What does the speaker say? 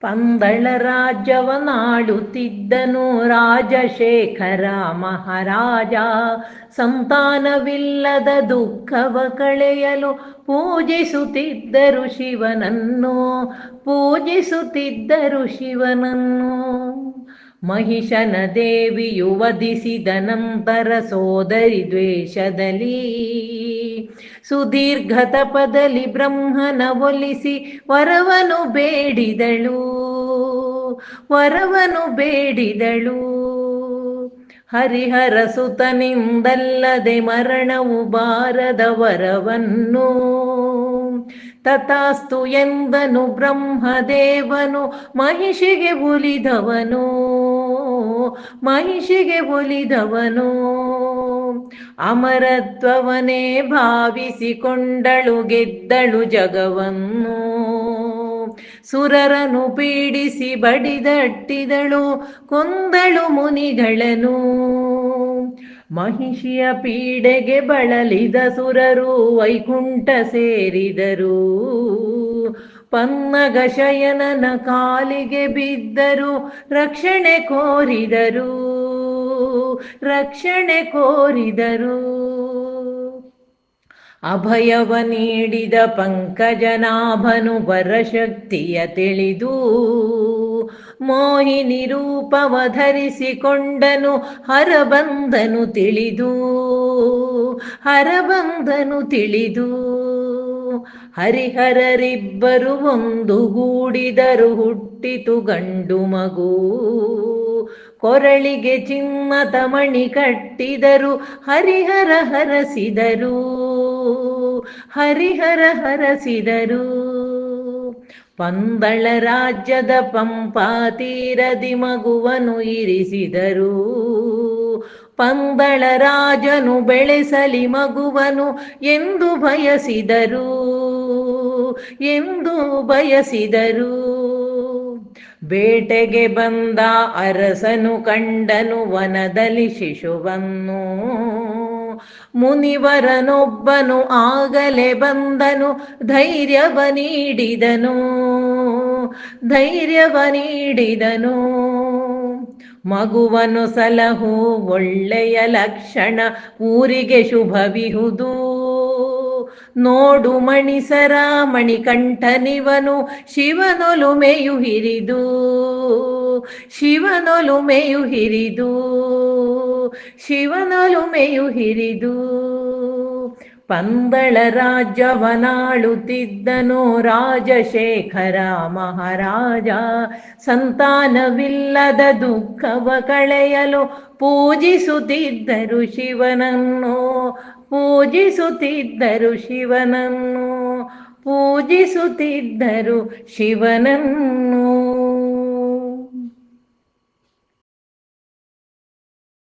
ಪಂದಳ ರಾಜ್ಯವನಾಳುತ್ತಿದ್ದನು ರಾಜಶೇಖರ ಮಹಾರಾಜ. ಸಂತಾನವಿಲ್ಲದ ದುಃಖವ ಕಳೆಯಲು ಪೂಜಿಸುತ್ತಿದ್ದರು ಶಿವನನ್ನು ಪೂಜಿಸುತ್ತಿದ್ದರು ಶಿವನನ್ನು. ಮಹಿಷನ ದೇವಿಯು ವಧಿಸಿದ ನಂತರ ಸೋದರಿ ದ್ವೇಷದಲ್ಲಿ ಸುದೀರ್ಘ ತಪದಲ್ಲಿ ಬ್ರಹ್ಮನ ಒಲಿಸಿ ವರವನು ಬೇಡಿದಳು ವರವನು ಬೇಡಿದಳು. ಹರಿಹರ ಸುತನಿಂದಲ್ಲದೆ ಮರಣವು ಬಾರದ ವರವನ್ನು. ತಥಾಸ್ತು ಎಂದನು ಬ್ರಹ್ಮದೇವನು ಮಹಿಷಿಗೆ ಒಲಿದವನು ಮಹಿಷಿಗೆ ಒಲಿದವನು. ಅಮರತ್ವವನೇ ಭಾವಿಸಿಕೊಂಡಳು, ಗೆದ್ದಳು ಜಗವನ್ನು. ಸುರರನು ಪೀಡಿಸಿ ಬಡಿದಟ್ಟಿದಳು, ಕೊಂದಳು ಮುನಿಗಳನು. ಮಹಿಷಿಯ ಪೀಡೆಗೆ ಬಳಲಿದ ಸುರರು, ವೈಕುಂಠ ಸೇರಿದರು. ಪನ್ನಗ ಶಯನನ ಕಾಲಿಗೆ ಬಿದ್ದರು, ರಕ್ಷಣೆ ಕೋರಿದರು ರಕ್ಷಣೆ ಕೋರಿದರು. ಅಭಯವ ನೀಡಿದ ಪಂಕಜನಾಭನು ವರಶಕ್ತಿಯ ತಿಳಿದು, ಮೋಹಿನಿ ರೂಪವ ಧರಿಸಿಕೊಂಡನು ಹರಬಂದನು ತಿಳಿದು ಹರಬಂದನು ತಿಳಿದು. ಹರಿಹರರಿಬ್ಬರು ಒಂದುಗೂಡಿದರು ಹುಟ್ಟಿತು ಗಂಡು ಮಗು. ಕೊರಳಿಗೆ ಚಿಮ್ಮತ ಮಣಿ ಕಟ್ಟಿದರು, ಹರಿಹರ ಹರಸಿದರು. ಹರಿಹರ ಹರಸಿದರು. ಪಂದಳ ರಾಜ್ಯದ ಪಂಪಾ ತೀರದಿ ಮಗುವನು ಇರಿಸಿದರು. ಪಂದಳ ರಾಜನು ಬೆಳೆಸಲಿ ಮಗುವನು ಎಂದು ಬಯಸಿದರು ಎಂದು ಬಯಸಿದರು. ಬೇಟೆಗೆ ಬಂದ ಅರಸನು ಕಂಡನು ವನದಲ್ಲಿ ಶಿಶುವನ್ನು. ಮುನಿವರನೊಬ್ಬನು ಆಗಲೇ ಬಂದನು, ಧೈರ್ಯವ ನೀಡಿದನು ಧೈರ್ಯವ ನೀಡಿದನು. ಮಗುವನು ಸಲಹು, ಒಳ್ಳೆಯ ಲಕ್ಷಣ, ಊರಿಗೆ ಶುಭವಿಹುದು. ನೋಡು ಮಣಿಸರ, ಮಣಿಕಂಠನಿವನು ಶಿವನೊಲುಮೆಯು ಹಿರಿದು. ಶಿವನೊಲುಮೆಯು ಹಿರಿದು. ಶಿವನೊಲುಮೆಯು ಹಿರಿದು. ಪಂದಳ ರಾಜ್ಯವನಾಳುತ್ತಿದ್ದನು ರಾಜಶೇಖರ ಮಹಾರಾಜ ಸಂತಾನವಿಲ್ಲದ ದುಃಖವ ಕಳೆಯಲು ಪೂಜಿಸುತ್ತಿದ್ದರು ಶಿವನನ್ನು ಪೂಜಿಸುತ್ತಿದ್ದರು ಶಿವನನ್ನು ಪೂಜಿಸುತ್ತಿದ್ದರು ಶಿವನನ್ನು.